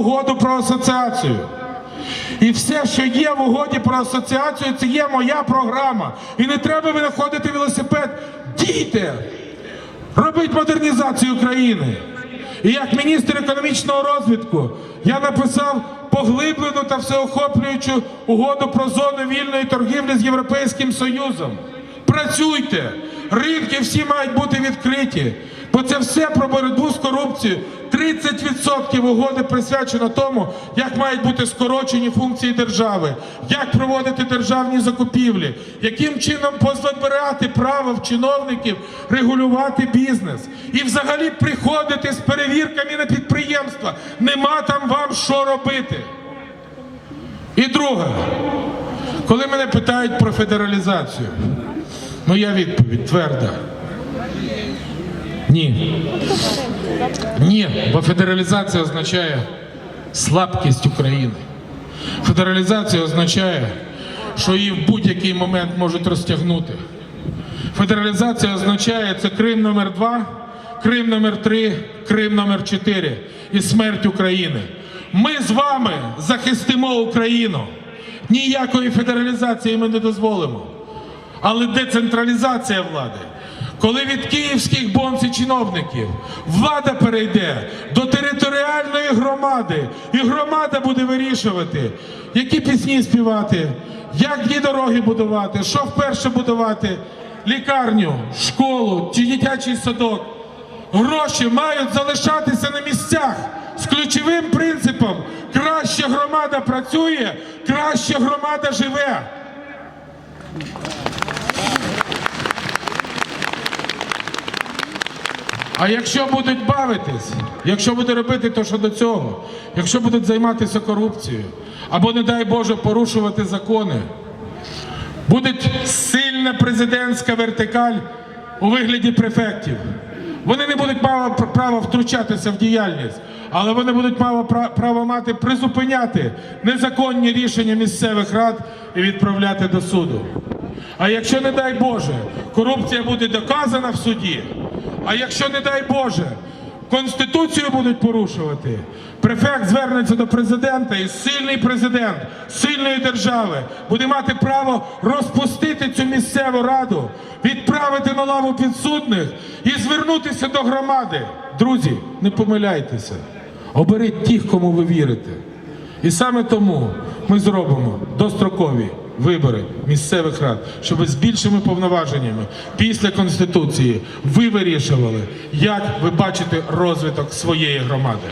угоду про асоціацію. І все, що є в угоді про асоціацію, це є моя програма. І не треба винаходити велосипед. Дійте! Робить модернізацію країни. І як міністр економічного розвитку я написав поглиблену та всеохоплюючу угоду про зону вільної торгівлі з Європейським Союзом. Працюйте! Ринки всі мають бути відкриті, бо це все про боротьбу з корупцією. 30% угоди присвячено тому, як мають бути скорочені функції держави, як проводити державні закупівлі, яким чином позабирати право в чиновників регулювати бізнес і взагалі приходити з перевірками на підприємства. Нема там вам що робити. І друге, коли мене питають про федералізацію, моя відповідь тверда. Ні. Ні, бо федералізація означає слабкість України. Федералізація означає, що її в будь-який момент можуть розтягнути. Федералізація означає це Крим номер 2 Крим номер 3 Крим номер 4 і смерть України. Ми з вами захистимо Україну. Ніякої федералізації ми не дозволимо. Але децентралізація влади, коли від київських бонз і чиновників влада перейде до територіальної громади, і громада буде вирішувати, які пісні співати, як ті дороги будувати, що вперше будувати, лікарню, школу чи дитячий садок. Гроші мають залишатися на місцях з ключовим принципом: краще громада працює, краще громада живе. А якщо будуть бавитись, якщо буде робити те, що до цього, якщо будуть займатися корупцією, або, не дай Боже, порушувати закони, буде сильна президентська вертикаль у вигляді префектів. Вони не будуть мати права втручатися в діяльність, але вони будуть мати право мати призупиняти незаконні рішення місцевих рад і відправляти до суду. А якщо, не дай Боже, корупція буде доказана в суді, а якщо, не дай Боже, Конституцію будуть порушувати, префект звернеться до президента, і сильний президент сильної держави буде мати право розпустити цю місцеву раду, відправити на лаву підсудних і звернутися до громади. Друзі, не помиляйтеся, оберіть тих, кому ви вірите. І саме тому ми зробимо дострокові вибори місцевих рад, щоб з більшими повноваженнями після конституції ви вирішували, як ви бачите розвиток своєї громади.